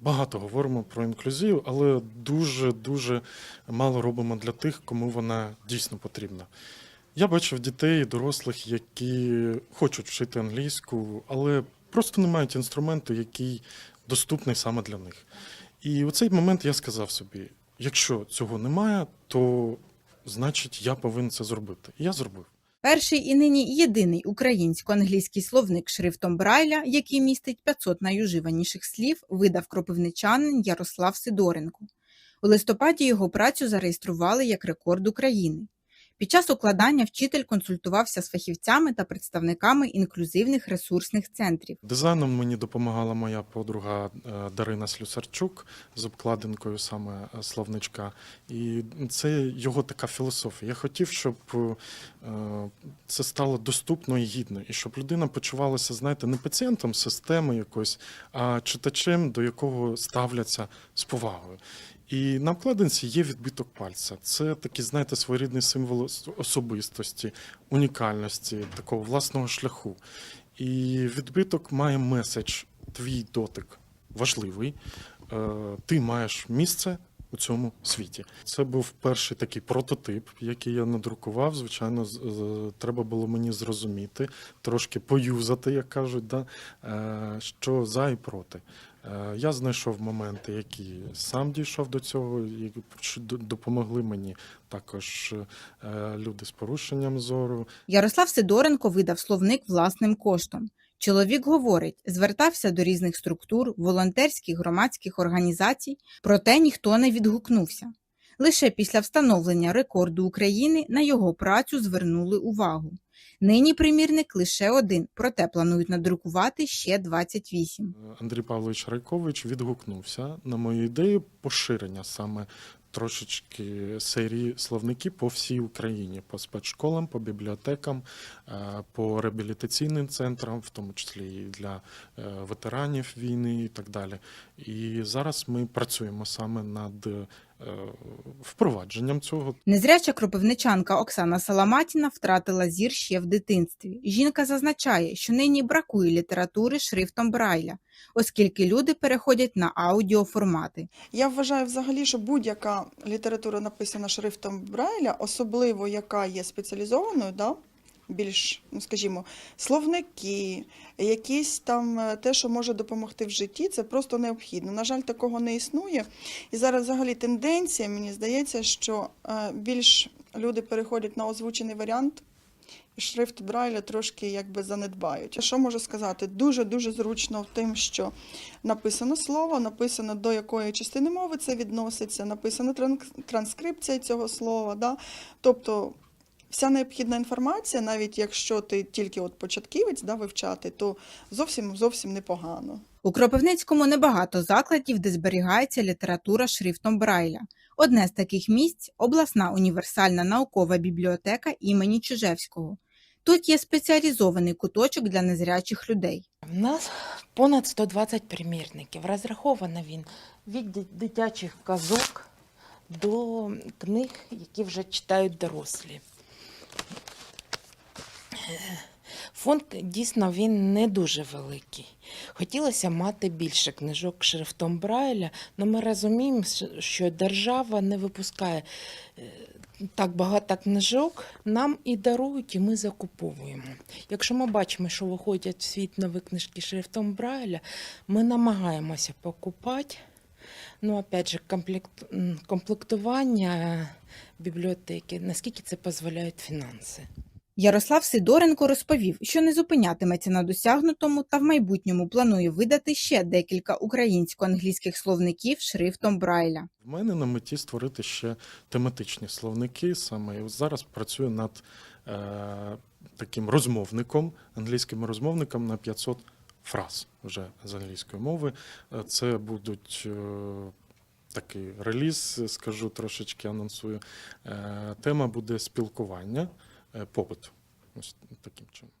багато говоримо про інклюзію, але дуже дуже мало робимо для тих, кому вона дійсно потрібна. Я бачив дітей дорослих, які хочуть вчити англійську, але просто не мають інструменту, який доступний саме для них. І у цей момент я сказав собі: якщо цього немає, то значить я повинен це зробити. І я зробив. Перший і нині єдиний українсько-англійський словник шрифтом Брайля, який містить 500 найуживаніших слів, видав кропивничанин Ярослав Сидоренко. У листопаді його працю зареєстрували як рекорд України. Під час укладання вчитель консультувався з фахівцями та представниками інклюзивних ресурсних центрів. Дизайном мені допомагала моя подруга е, Дарина Слюсарчук з обкладинкою саме е, словничка. І це його така філософія. Я хотів, щоб е, це стало доступно і гідно, і щоб людина почувалася, знаєте, не пацієнтом системи якоїсь, а читачем, до якого ставляться з повагою. І на обкладинці є відбиток пальця. Це такий, знаєте, своєрідний символ особистості, унікальності, такого власного шляху. І відбиток має меседж, твій дотик важливий. Е, Ти маєш місце у цьому світі. Це був перший такий прототип, який я надрукував. Звичайно, треба було мені зрозуміти, трошки поюзати, як кажуть, да? е, що за і проти. Е, Я знайшов моменти, які сам дійшов до цього, і допомогли мені також е, люди з порушенням зору. Ярослав Сидоренко видав словник власним коштом. Чоловік говорить, звертався до різних структур, волонтерських громадських організацій, проте ніхто не відгукнувся. Лише після встановлення рекорду України на його працю звернули увагу. Нині примірник лише один, проте планують надрукувати ще 28. Андрій Павлович Райкович відгукнувся на мою ідею поширення саме трошечки серії словники по всій Україні, по спецшколам, по бібліотекам, е, по реабілітаційним центрам, в тому числі і для е, ветеранів війни і так далі. І зараз ми працюємо саме над впровадженням цього. Незряча кропивничанка Оксана Саламатіна втратила зір ще в дитинстві. Жінка зазначає, що нині бракує літератури шрифтом Брайля, оскільки люди переходять на аудіоформати. Я вважаю взагалі, що будь-яка література написана шрифтом Брайля, особливо яка є спеціалізованою, да, більш, ну скажімо, словники, якісь там е, те, що може допомогти в житті, це просто необхідно. На жаль, такого не існує. І зараз взагалі тенденція, мені здається, що е, більш люди переходять на озвучений варіант. Шрифт Брайля трошки якби занедбають. Що можу сказати? Дуже дуже зручно тим, що написано слово, написано до якої частини мови це відноситься, написана транскрипція цього слова. Да? Тобто вся необхідна інформація, навіть якщо ти тільки от початківець да, вивчати, то зовсім зовсім непогано. У Кропивницькому небагато закладів, де зберігається література шрифтом Брайля. Одне з таких місць обласна універсальна наукова бібліотека імені Чижевського. Тут є спеціалізований куточок для незрячих людей. У нас понад 120 примірників. Розраховано він від ди- дитячих казок до книг, які вже читають дорослі. Е, Фонд дійсно він не дуже великий. Хотілося мати більше книжок шрифтом Брайля, але ми розуміємо, що- держава не випускає е, так багато книжок, нам і дарують, і ми закуповуємо. Якщо ми бачимо, що виходять в світ нові книжки шрифтом Брайля, ми намагаємося покупати. Ну, опять же, комплект, комплектування бібліотеки, наскільки це дозволяють фінанси. Ярослав Сидоренко розповів, що не зупинятиметься на досягнутому та в майбутньому планує видати ще декілька українсько-англійських словників шрифтом Брайля. В мене на меті створити ще тематичні словники. Саме зараз працюю над е, таким розмовником, англійським розмовником на 500 фраз вже з англійської мови. Е, Це будуть. е, Такий реліз, скажу трошечки анонсую. Е, Тема буде спілкування, е, побут. Ось таким чином.